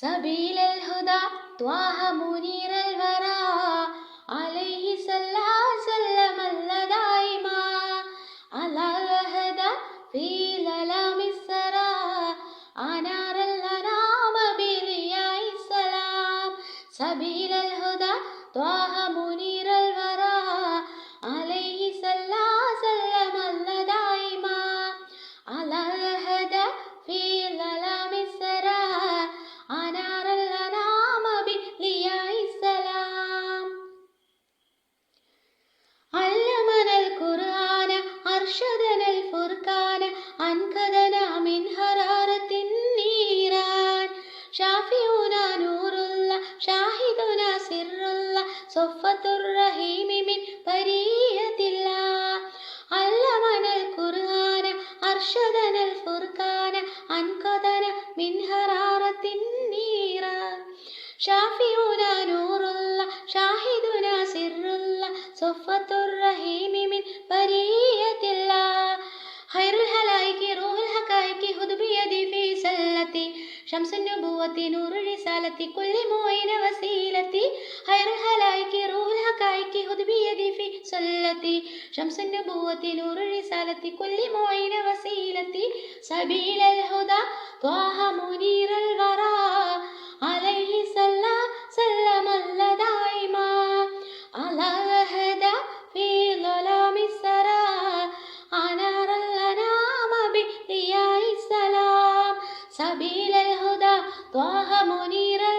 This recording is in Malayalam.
سبيل الهدى طه منير الورى عليه صلى سلم دائما على الهدى في ظلام السرى. أنار الأنام بلياء السلام. سبيل الهدى طه منير الورى عليه صلى سلم دائما على الهدى ഷാഫിയുന നൂറുല്ല ഷാഹിദുന സിറുല്ല സൊഫത്തുർ റഹീമിൻ പരീയത്തില്ല അല്ലമനൽ ഖുർആന അർഷദനൽ ഫുർഖാന അൻകദന മിൻ ഹറാറത്തിൻ നീറ. ഷാഫിയുന നൂറുല്ല ഷാഹിദുന സിറുല്ല സൊഫത്തുർ റഹീമിൻ പരീ شمس النبوة نور الرسالة كل معين وسيلتي خير الخلائق روح الحقائق خذ بيدي في سلتي شمس النبوة نور الرسالة كل معين وسيلتي سبيل الهدى طه منير الورى عليه صلى سلم الله دائما على الهدى في ظلام السرى أنار الأنام بضياء السلام سبيل ത്വാഹ മുനീറൽ